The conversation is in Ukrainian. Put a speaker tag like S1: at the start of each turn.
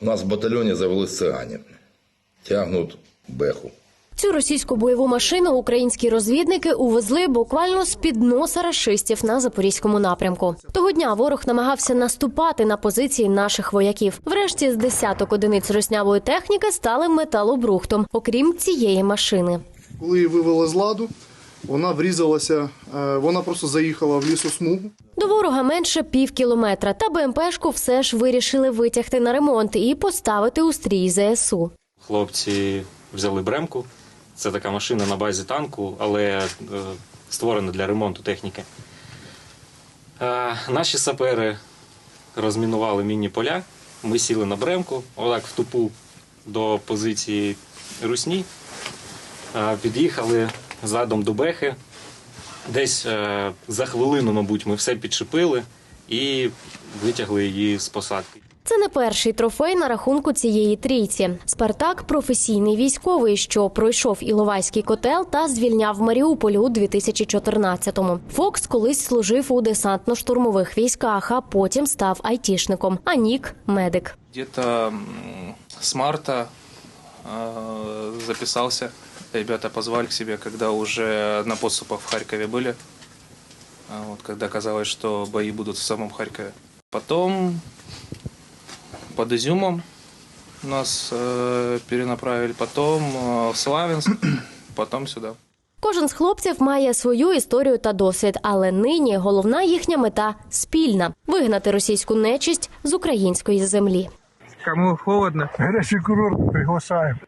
S1: У нас в батальйоні завелись цигані. Тягнуть беху.
S2: Цю російську бойову машину українські розвідники увезли буквально з під носа рашистів на запорізькому напрямку. Того дня ворог намагався наступати на позиції наших вояків. Врешті з десяток одиниць руснявої техніки стали металобрухтом, окрім цієї машини.
S3: Коли її вивели з ладу, вона врізалася, е, вона просто заїхала в лісосмугу.
S2: До ворога менше пів кілометра, та БМПшку все ж вирішили витягти на ремонт і поставити у стрій ЗСУ.
S4: Хлопці взяли бремку. Це така машина на базі танку, але е, створена для ремонту техніки. Е, наші сапери розмінували мінні поля. Ми сіли на бремку, отак в тупу до позиції русні. Під'їхали задом до бехи. Десь е, за хвилину, мабуть, ми все підшипили і витягли її з посадки.
S2: Це не перший трофей на рахунку цієї трійці. Спартак професійний військовий, що пройшов Іловайський котел та звільняв Маріуполь у 2014-му. Фокс колись служив у десантно-штурмових військах, а потім став айтішником. А Нік медик.
S5: Где-то м, марта записался. Ребята позвали к себе, когда уже на подступах в Харькове были. А Вот, когда казалось, что бои будут в самом Харькове. Потом под Изюмом нас э, перенаправили, потом э, в Славянск, потом сюда.
S2: Кожен з хлопців має свою історію та досвід, але нині головна їхня мета спільна вигнати російську нечисть з української землі.
S6: Кому холодно,
S7: Гарячий курорт приглашаємо.